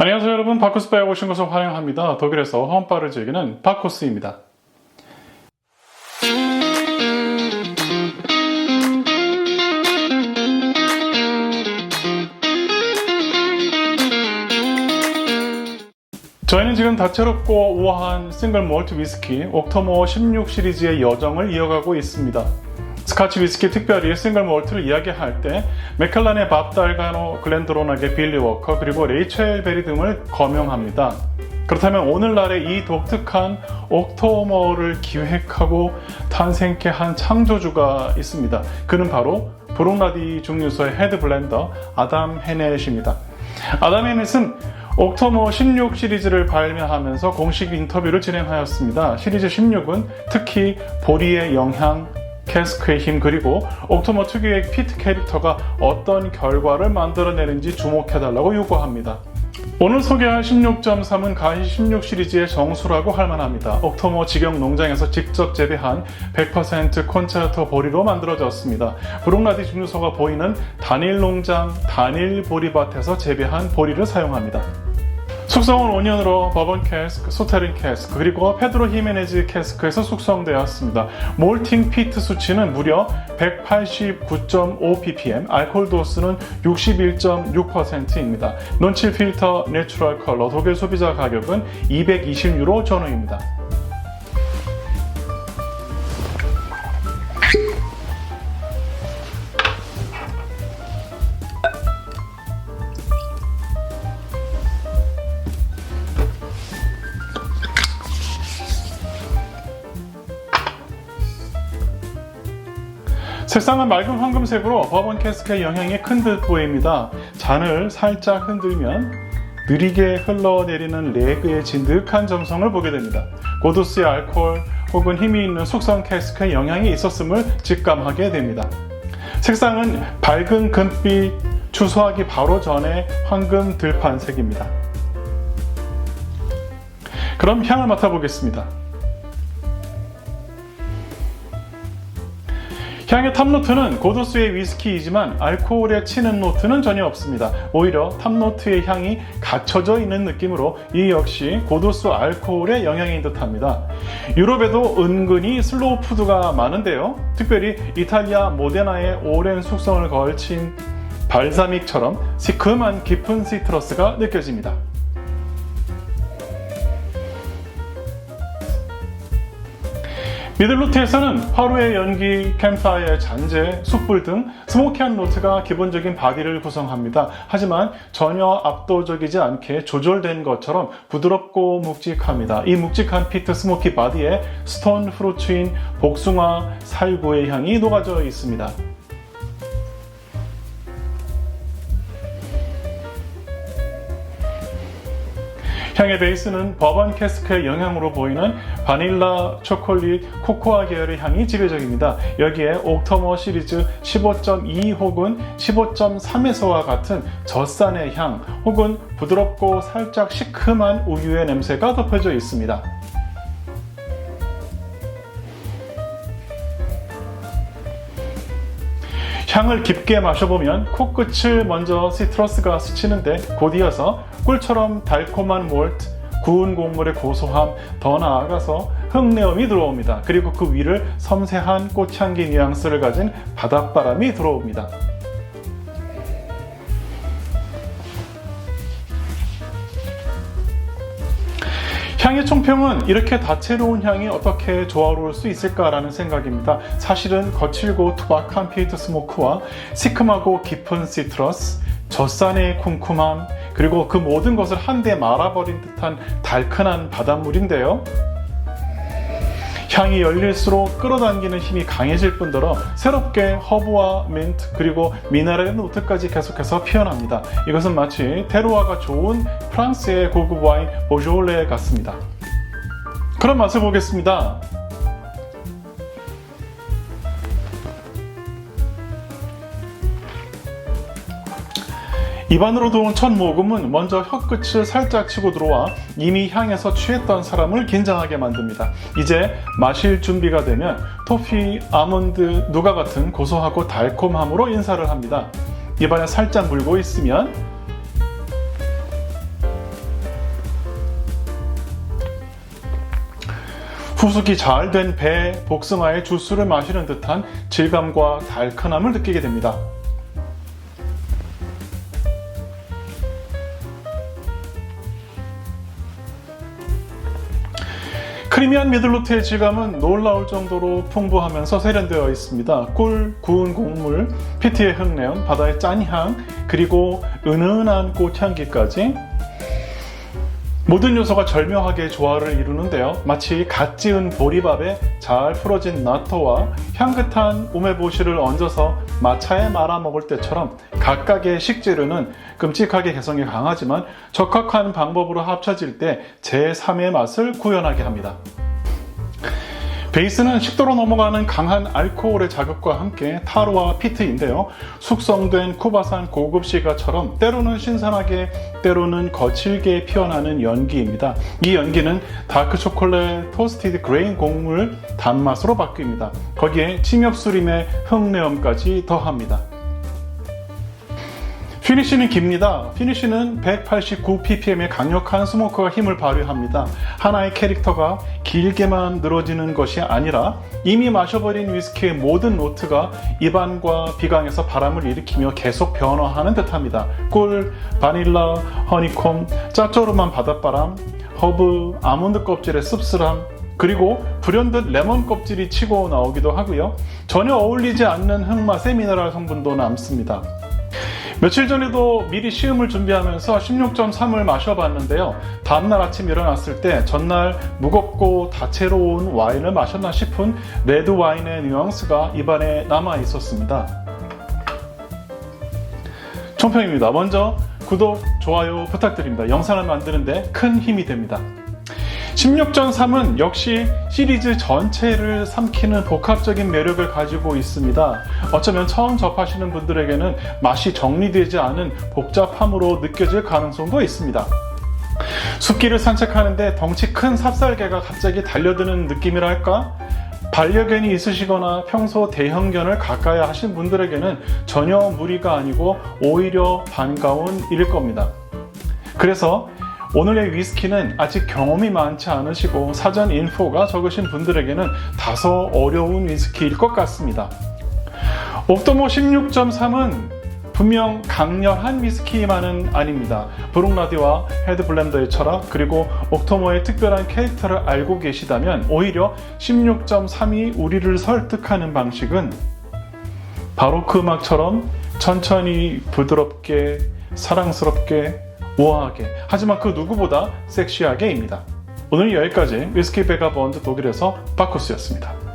안녕하세요 여러분 바쿠스바에 오신 것을 환영합니다. 독일에서 홈바를 즐기는 바쿠스입니다. 저희는 지금 다채롭고 우아한 싱글 몰트 위스키 옥토모 16 시리즈의 여정을 이어가고 있습니다. 스카치 위스키 특별히 싱글 몰트를 이야기할 때 맥켈란의 밥 달가노, 글렌드로나의 빌리 워커 그리고 레이첼 베리 등을 거명합니다. 그렇다면 오늘날의 이 독특한 옥토머를 기획하고 탄생케 한 창조주가 있습니다. 그는 바로 브롱라디 증류소의 헤드 블렌더 아담 헤넷입니다. 아담 헤넷은 옥토머 16 시리즈를 발매하면서 공식 인터뷰를 진행하였습니다. 시리즈 16은 특히 보리의 영향, 캐스크의 힘 그리고 옥토머 특유의 피트 캐릭터가 어떤 결과를 만들어내는지 주목해달라고 요구합니다. 오늘 소개할 16.3은 가히 16 시리즈의 정수라고 할 만합니다. 옥토머 직영 농장에서 직접 재배한 100% 콘체르토 보리로 만들어졌습니다. 브룩라디 증류소가 보이는 단일 농장, 단일 보리밭에서 재배한 보리를 사용합니다. 숙성은 5년으로 버번 캐스크, 소테린 캐스크, 그리고 페드로 히메네즈 캐스크에서 숙성되었습니다. 몰팅 피트 수치는 무려 189.5 ppm, 알코올 도수는 61.6%입니다. 논칠 필터 내추럴 컬러 독일 소비자 가격은 220유로 전후입니다. 색상은 맑은 황금색으로 버번 캐스크의 영향이 큰 듯 보입니다. 잔을 살짝 흔들면 느리게 흘러내리는 레그의 진득한 점성을 보게 됩니다. 고도수의 알코올 혹은 힘이 있는 숙성 캐스크의 영향이 있었음을 직감하게 됩니다. 색상은 밝은 금빛, 추수하기 바로 전에 황금 들판색입니다. 그럼 향을 맡아보겠습니다. 향의 탑노트는 고도수의 위스키이지만 알코올에 치는 노트는 전혀 없습니다. 오히려 탑노트의 향이 갖춰져 있는 느낌으로 이 역시 고도수 알코올의 영향인 듯합니다. 유럽에도 은근히 슬로우 푸드가 많은데요. 특별히 이탈리아 모데나의 오랜 숙성을 걸친 발사믹처럼 시큼한 깊은 시트러스가 느껴집니다. 미들노트에서는 화로의 연기, 캠파이어의 잔재, 숯불 등 스모키한 노트가 기본적인 바디를 구성합니다. 하지만 전혀 압도적이지 않게 조절된 것처럼 부드럽고 묵직합니다. 이 묵직한 피트 스모키 바디에 스톤 프루츠인 복숭아, 살구의 향이 녹아져 있습니다. 향의 베이스는 버번 캐스크의 영향으로 보이는 바닐라, 초콜릿, 코코아 계열의 향이 지배적입니다. 여기에 옥토머 시리즈 15.2 혹은 15.3에서와 같은 젖산의 향 혹은 부드럽고 살짝 시큼한 우유의 냄새가 덮여져 있습니다. 향을 깊게 마셔보면 코끝을 먼저 시트러스가 스치는데 곧 이어서 꿀처럼 달콤한 몰트, 구운 곡물의 고소함, 더 나아가서 흙내음이 들어옵니다. 그리고 그 위를 섬세한 꽃향기 뉘앙스를 가진 바닷바람이 들어옵니다. 향의 총평은 이렇게 다채로운 향이 어떻게 조화로울 수 있을까라는 생각입니다. 사실은 거칠고 투박한 피트 스모크와 시큼하고 깊은 시트러스, 젖산의 쿰쿰함, 그리고 그 모든 것을 한데 말아버린 듯한 달큰한 바닷물인데요. 향이 열릴수록 끌어당기는 힘이 강해질 뿐더러 새롭게 허브와 민트 그리고 미네랄 노트까지 계속해서 피어납니다. 이것은 마치 테루아가 좋은 프랑스의 고급 와인 보조올레 같습니다. 그럼 맛을 보겠습니다. 입안으로 도는 첫 모금은 먼저 혀끝을 살짝 치고 들어와 이미 향해서 취했던 사람을 긴장하게 만듭니다. 이제 마실 준비가 되면 토피, 아몬드, 누가 같은 고소하고 달콤함으로 인사를 합니다. 입안에 살짝 물고 있으면 후숙이 잘 된 배 복숭아의 주스를 마시는 듯한 질감과 달큰함을 느끼게 됩니다. 크리미한 미들로트의 질감은 놀라울 정도로 풍부하면서 세련되어 있습니다. 꿀, 구운 곡물, 피트의 흙내음, 바다의 짠향, 그리고 은은한 꽃향기까지 모든 요소가 절묘하게 조화를 이루는데요. 마치 갓 지은 보리밥에 잘 풀어진 나토와 향긋한 우메보시를 얹어서 마차에 말아 먹을 때처럼 각각의 식재료는 끔찍하게 개성이 강하지만 적합한 방법으로 합쳐질 때 제3의 맛을 구현하게 합니다. 베이스는 식도로 넘어가는 강한 알코올의 자극과 함께 타로와 피트인데요. 숙성된 쿠바산 고급 시가처럼 때로는 신선하게 때로는 거칠게 피어나는 연기입니다. 이 연기는 다크 초콜릿 토스티드 그레인 곡물 단맛으로 바뀝니다. 거기에 침엽수림의 흙내음까지 더합니다. 피니쉬는 깁니다. 피니쉬는 189ppm의 강력한 스모크가 힘을 발휘합니다. 하나의 캐릭터가 길게만 늘어지는 것이 아니라 이미 마셔버린 위스키의 모든 노트가 입안과 비강에서 바람을 일으키며 계속 변화하는 듯합니다. 꿀, 바닐라, 허니콤, 짭조름한 바닷바람, 허브, 아몬드 껍질의 씁쓸함, 그리고 불현듯 레몬 껍질이 치고 나오기도 하고요. 전혀 어울리지 않는 흙맛의 미네랄 성분도 남습니다. 며칠 전에도 미리 시음을 준비하면서 16.3을 마셔봤는데요. 다음날 아침 일어났을 때 전날 무겁고 다채로운 와인을 마셨나 싶은 레드 와인의 뉘앙스가 입안에 남아 있었습니다. 총평입니다. 먼저 구독, 좋아요 부탁드립니다. 영상을 만드는데 큰 힘이 됩니다. 16.3은 역시 시리즈 전체를 삼키는 복합적인 매력을 가지고 있습니다. 어쩌면 처음 접하시는 분들에게는 맛이 정리되지 않은 복잡함으로 느껴질 가능성도 있습니다. 숲길을 산책하는데 덩치 큰 삽살개가 갑자기 달려드는 느낌이랄까? 반려견이 있으시거나 평소 대형견을 가까이 하신 분들에게는 전혀 무리가 아니고 오히려 반가운 일일 겁니다. 그래서 오늘의 위스키는 아직 경험이 많지 않으시고 사전 인포가 적으신 분들에게는 다소 어려운 위스키일 것 같습니다. 옥토모 16.3은 분명 강렬한 위스키만은 아닙니다. 브룩라디와 헤드블렌더의 철학 그리고 옥토모의 특별한 캐릭터를 알고 계시다면 오히려 16.3이 우리를 설득하는 방식은 바로크 음악처럼 천천히 부드럽게 사랑스럽게 우아하게 하지만 그 누구보다 섹시하게입니다. 오늘 여기까지 위스키 베가본드 독일에서 바쿠스였습니다.